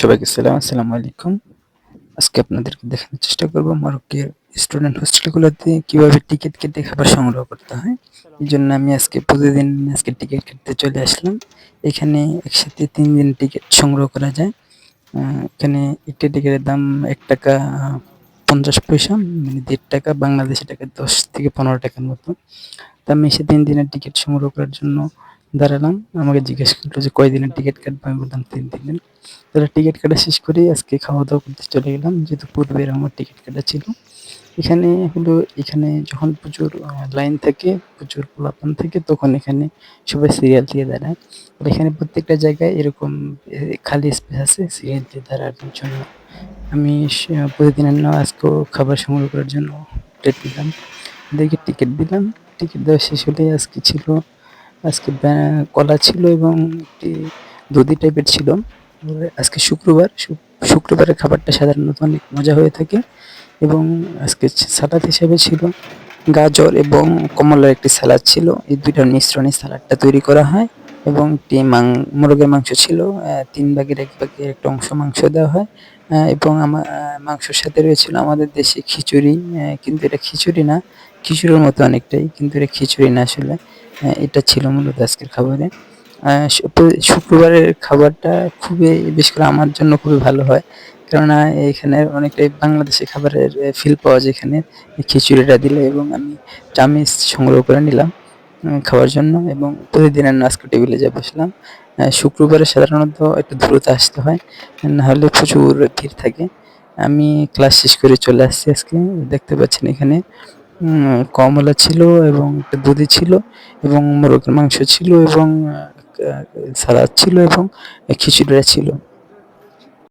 সবাইকে সালাম, আসসালামু আলাইকুম। আজকে আপনাদেরকে দেখানোর চেষ্টা করব মরক্কের স্টুডেন্ট হোস্টেলগুলোতে কীভাবে টিকিট কেটে খাবার সংগ্রহ করতে হয়। এই জন্য আমি আজকে প্রতিদিন আজকে টিকিট কাটতে চলে আসলাম। এখানে একসাথে তিন দিন টিকিট সংগ্রহ করা যায়। এখানে একটি টিকিটের দাম এক টাকা পঞ্চাশ পয়সা মানে দেড় টাকা, বাংলাদেশি টাকা দশ থেকে পনেরো টাকার মতো। তা আমি এসে তিন দিনের টিকিট সংগ্রহ করার জন্য দাঁড়ালাম, আমাকে জিজ্ঞেস করল যে কয় দিনের টিকিট কাটবো? আমি বললাম, তিন দিনের তাহলে টিকিট কাটা শেষ করে আজকে খাওয়া দাওয়া করতে চলে গেলাম, যেহেতু পূর্বের আমার টিকিট কাটা ছিল। এখানে হলো, এখানে যখন প্রচুর লাইন থাকে, প্রচুর পোলাপান থাকে, তখন এখানে সবাই সিরিয়াল দিয়ে দাঁড়ায়। এখানে প্রত্যেকটা জায়গায় এরকম খালি স্পেস আছে সিরিয়াল দিয়ে দাঁড়ানোর জন্য। আমি প্রতিদিনের না, আজকেও খাবার সংগ্রহ করার জন্য প্লেট নিলাম দেখে টিকিট দিলাম। টিকিট দেওয়া শেষ হলে আজকে ছিল আজকে কলা ছিল এবং একটি দধি টাইপের ছিল। আজকে শুক্রবার শুক্রবারের খাবারটা সাধারণত অনেক মজা হয়ে থাকে এবং আজকে সালাদ হিসেবে ছিল গাজর এবং কমলার একটি স্যালাড ছিল। এই দুইটার মিশ্রণে স্যালাডটা তৈরি করা হয়। এবং মাং, মোরগের মাংস ছিল তিন ভাগের এক ভাগের একটা অংশ মাংস দেওয়া হয় এবং আমার মাংসের সাথে রয়েছিল আমাদের দেশে খিচুড়ি কিন্তু এটা খিচুড়ি না, খিচুড়ির মতো অনেকটাই, কিন্তু এটা খিচুড়ি না আসলে এটা ছিল মূলত আজকের খাবারে। শুক্রবারের খাবারটা খুবই, বিশেষ করে আমার জন্য খুবই ভালো হয়, কেননা এখানে অনেকটাই বাংলাদেশি খাবারের ফিল পাওয়া যায় এখানে, খিচুড়িটা দিলে এবং আমি চামিচ সংগ্রহ করে নিলাম। খাওয়ার জন্য এবং প্রতিদিনের নাস্তা টেবিলে যা বসলাম শুক্রবারে সাধারণত একটু দ্রুত আসতে হয় নাহলে প্রচুর ভিড় থাকে। আমি ক্লাস শেষ করে চলে আসছি আজকে, দেখতে পাচ্ছেন এখানে কমলা ছিল এবং দুধি ছিল এবং মোরগের মাংস ছিল এবং সালাদ ছিল এবং খিচুড়িটা ছিল।